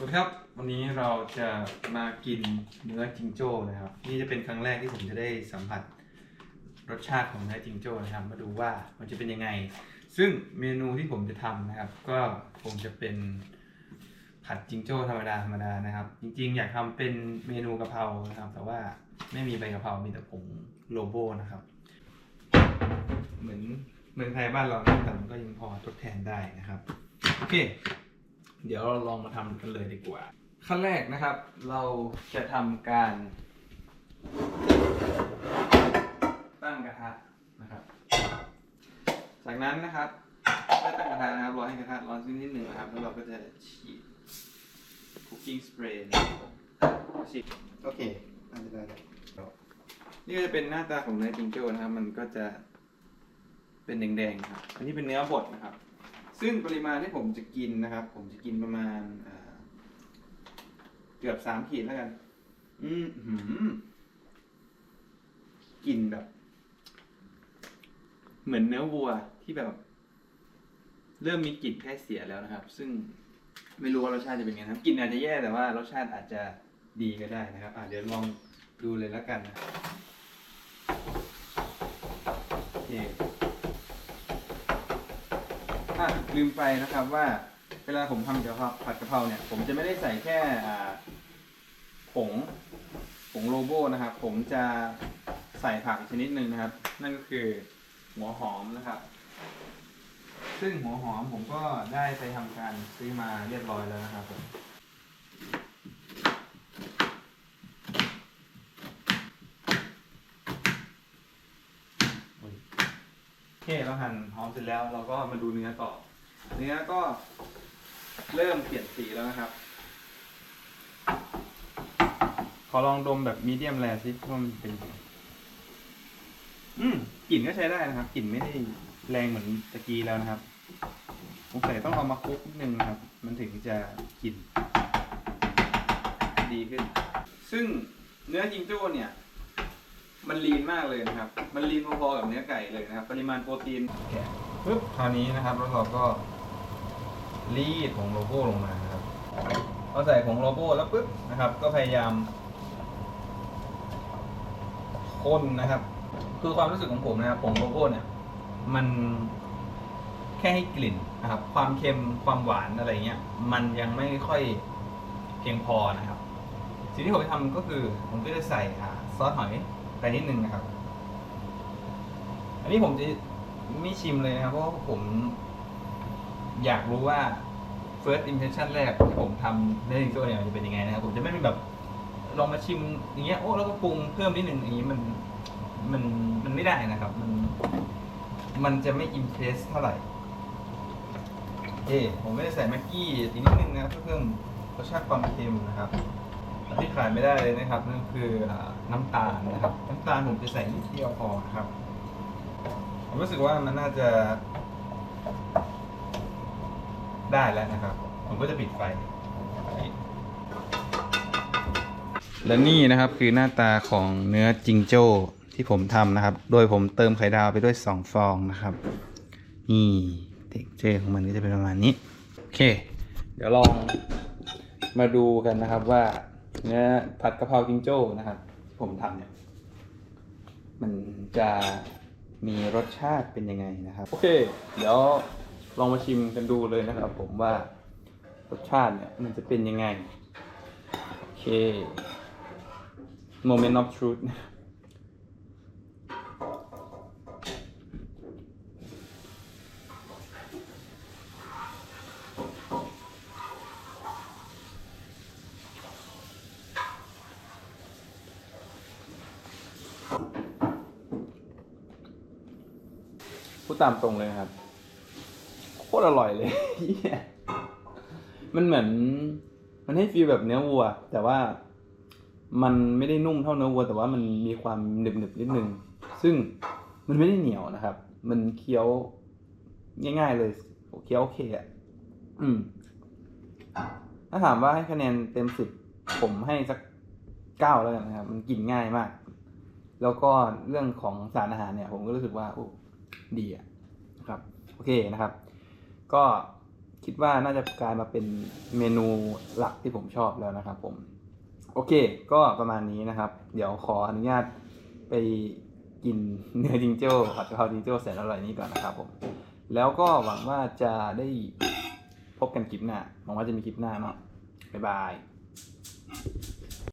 สวัสดีครับวันนี้เราจะมากินเนื้อจิงโจ้นะครับ นี่จะเป็นครั้งแรกที่ผมจะได้สัมผัสรสชาติของเนื้อจิงโจ้นะครับ มาดูว่ามันจะเป็นยังไง ซึ่งเมนูที่ผมจะทำนะครับ ก็คงจะเป็นผัดจิงโจ้ธรรมดาธรรมดานะครับ จริงๆ อยากทำเป็นเมนูกะเพรานะครับ แต่ว่าไม่มีใบกะเพรา มีแต่ผงโลโบนะครับ เหมือนเมืองไทยบ้านเราแต่มันก็ยังพอทดแทนได้นะครับโอเค เดี๋ยวเราลองมาทำกันเลยดีกว่า ขั้นแรกนะครับ เราจะทำการ ตั้งกระทะนะครับ จากนั้นนะครับเมื่อตั้งกระทะนะครับรอให้กระทะร้อนสักนิดหนึ่งนะครับ แล้วเราก็จะฉีดคุกกิ้งสเปรย์นะครับผมฉีดโอเคอันนี้ได้แล้วนี่ก็จะเป็นหน้าตาของเนื้อจิงโจ้นะครับ มันก็จะเป็นแดงๆครับ อันนี้เป็นเนื้อบดนะครับ ซึ่งปริมาณที่ผมจะกินนะครับ ผมจะกินประมาณอ่าเกือบสามขีดแล้วกัน อืมหืมกลินแบบ เหมือนเนื้อวัวที่แบบ เริ่มมีกลิ่นแค่เสียแล้วนะครับ ซึ่งไม่รู้ว่ารสชาติจะเป็นไงนะครับกลิ่นอาจจะแย่แต่ว่ารสชาติอาจจะดีก็ได้นะครับอะเดี๋ยวลองดูเลยแล้วกันนะโอเค อะลืมไปนะครับว่า เวลาผมทำกะเพราผัดกะเพราเนี่ย ผมจะไม่ได้ใส่แค่อ่าผงผงโลโบนะครับ ผมจะใส่ผักชนิดหนึ่งนะครับ นั่นก็คือหัวหอมนะครับ ซึ่งหัวหอมผมก็ได้ไปทำการซื้อมาเรียบร้อยแล้วนะครับผม เคเราหั่นหอมเสร็จแล้วเราก็มาดูเนื้อต่อ เนื้อก็เริ่มเปลี่ยนสีแล้วนะครับ ขอลองดมแบบมีเดียมแรสิว่ามันเป็นยังไงอืมกลิ่นก็ใช้ได้นะครับกลิ่นไม่ได้แรงเหมือนตะกี้แล้วนะครับสงสัยต้องเอามาคลุกนิดนึงนะครับ มันถึงจะกลิ่นดีขึ้น ซึ่งเนื้อจิงโจ้เนี่ย มันลีนมากเลยนะครับ มันลีนพอๆกับเนื้อไก่เลยนะครับ ปริมาณโปรตีนแกะปึ๊บคราวนี้นะครับแล้วเราก็รีดผงโลโก้ลงมานะครับพอใส่ผงโลโก้แล้วปึ๊บนะครับ ก็พยายามคนนะครับ คือความรู้สึกของผมนะครับผงโลโก้เนี่ย มันแค่ให้กลิ่นนะครับ ความเค็มความหวานอะไรเงี้ย มันยังไม่ค่อยเพียงพอนะครับ สิ่งที่ผมทำก็คือผมก็จะใส่ซอสหอย ไปนิดนึงนะครับ อันนี้ผมจะไม่ชิมเลยนะครับ เพราะผมอยากรู้ว่า first impression แรกที่ผมทำในจิงโจ้เนี่ยมันจะเป็นยังไงนะครับ ผมจะไม่เป็นแบบลองมาชิมอย่างเงี้ยโอ้แล้วก็ปรุงเพิ่มนิดนึงอย่างนี้มันมันมันไม่ได้นะครับ มัน มันจะไม่อิมเพรสเท่าไหร่ เอ๊ผมไม่ได้ใส่แม็กกี้อีกนิดนึงนะครับเพื่อเพิ่มรสชาติความเค็มนะครับที่ขาดไม่ได้เลยนะครับนั่นคืออ น้ำตาลนะครับ น้ำตาลผมจะใส่นิดเดียวพอนะครับ ผมรู้สึกว่ามันน่าจะ ได้แล้วนะครับ ผมก็จะปิดไฟ และนี่นะครับคือหน้าตาของเนื้อจิงโจ้ที่ผมทำนะครับ โดยผมเติมไข่ดาวไปด้วย 2 ฟองนะครับ นี่เท็กเจอร์ของมันก็จะเป็นประมาณนี้ โอเค เดี๋ยวลองมาดูกันนะครับว่าเนื้อผัดกะเพราจิงโจ้นะครับที่ ผมทำเนี่ย มันจะมีรสชาติเป็นยังไงนะครับ โอเค เดี๋ยวลองมาชิมกันดูเลยนะครับ ผมว่ารสชาติเนี่ยมันจะเป็นยังไง โอเค moment of truth พูดตามตรงเลยครับ โคตรอร่อยเลย มันเหมือน มันให้ฟีลแบบเนื้อวัว แต่ว่ามันไม่ได้นุ่มเท่าเนื้อวัว แต่ว่ามันมีความหนึบหนึบๆนิดนึง ซึ่งมันไม่ได้เหนียวนะครับ มันเคี้ยวง่าย ๆ เลยเคี้ยวโอเคอะ อืม ถ้าถามว่าให้คะแนนเต็มสิบผมให้สักเก้าแล้วกันนะครับ มันกินง่ายมาก แล้วก็เรื่องของสารอาหารเนี่ย ผมก็รู้สึกว่าโอ้ดีอะนะครับโอเคนะครับ ก็คคิดว่าน่าจะกลายมาเป็นเมนูหลักที่ผมชอบแล้วนะครับ ผมโอเค ก็ประมาณนี้นะครับ เดี๋ยวขออนุญาตไปกินเนื้อจิงโจ้ผัดกะเพราจิงโจ้แสนอร่อยนี้ก่อนนะครับ ผม แล้วก็หวังว่าจะได้พบกันคลิปหน้าหวังว่าจะมีคลิปหน้าเนาะบ๊ายบาย